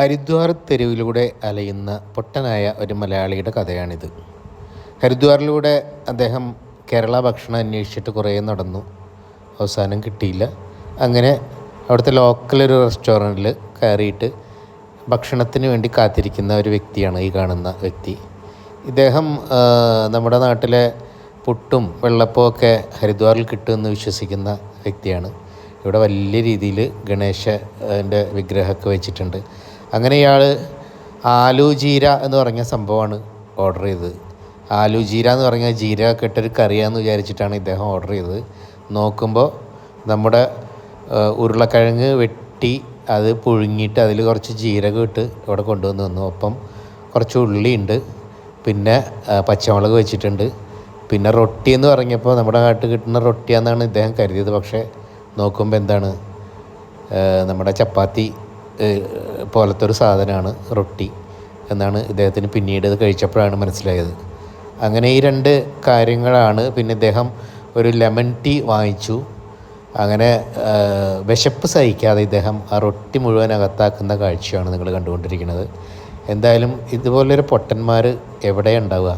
ഹരിദ്വാർ തെരുവിലൂടെ അലയുന്ന പൊട്ടനായ ഒരു മലയാളിയുടെ കഥയാണിത്. ഹരിദ്വാറിലൂടെ അദ്ദേഹം കേരള ഭക്ഷണം അന്വേഷിച്ചിട്ട് കുറേ നടന്നു. അവസാനം കിട്ടിയില്ല. അങ്ങനെ അവിടുത്തെ ലോക്കൽ ഒരു റെസ്റ്റോറന്റിൽ കയറിയിട്ട് ഭക്ഷണത്തിന് വേണ്ടി കാത്തിരിക്കുന്ന ഒരു വ്യക്തിയാണ് ഈ കാണുന്ന വ്യക്തി. ഇദ്ദേഹം നമ്മുടെ നാട്ടിലെ പുട്ടും വെള്ളപ്പവും ഒക്കെ ഹരിദ്വാറിൽ കിട്ടുമെന്ന് വിശ്വസിക്കുന്ന വ്യക്തിയാണ്. ഇവിടെ വലിയ രീതിയിൽ ഗണേശന്റെ വിഗ്രഹമൊക്കെ വെച്ചിട്ടുണ്ട്. അങ്ങനെ ഇയാൾ ആലു എന്ന് പറഞ്ഞ സംഭവമാണ് ഓർഡർ ചെയ്തത്. ആലു ജീര എന്ന് പറഞ്ഞാൽ ജീര കെട്ടൊരു കറിയാന്ന് വിചാരിച്ചിട്ടാണ് ഇദ്ദേഹം ഓർഡർ ചെയ്തത്. നോക്കുമ്പോൾ നമ്മുടെ ഉരുളക്കിഴങ്ങ് വെട്ടി അത് പുഴുങ്ങിയിട്ട് അതിൽ കുറച്ച് ജീരകം ഇട്ട് ഇവിടെ കൊണ്ടുവന്ന് തന്നു. ഒപ്പം കുറച്ച് ഉള്ളിയുണ്ട് പിന്നെ പച്ചമുളക് വെച്ചിട്ടുണ്ട്. പിന്നെ റൊട്ടി എന്ന് പറഞ്ഞപ്പോൾ നമ്മുടെ നാട്ടിൽ കിട്ടുന്ന റൊട്ടിയാന്നാണ് ഇദ്ദേഹം കരുതിയത്. പക്ഷേ നോക്കുമ്പോൾ എന്താണ്? നമ്മുടെ ചപ്പാത്തി പോലത്തെ ഒരു സാധനമാണ് റൊട്ടി എന്നാണ് ഇദ്ദേഹത്തിന് പിന്നീട് ഇത് കഴിച്ചപ്പോഴാണ് മനസ്സിലായത്. അങ്ങനെ ഈ രണ്ട് കാര്യങ്ങളാണ് പിന്നെ ഇദ്ദേഹം ഒരു ലെമൺ ടീ വാങ്ങിച്ചു. അങ്ങനെ വിശപ്പ് സഹിക്കാതെ ഇദ്ദേഹം ആ റൊട്ടി മുഴുവൻ അകത്താക്കുന്ന കാഴ്ചയാണ് നിങ്ങൾ കണ്ടുകൊണ്ടിരിക്കുന്നത്. എന്തായാലും ഇതുപോലൊരു പൊട്ടന്മാർ എവിടെ ഉണ്ടാവുക?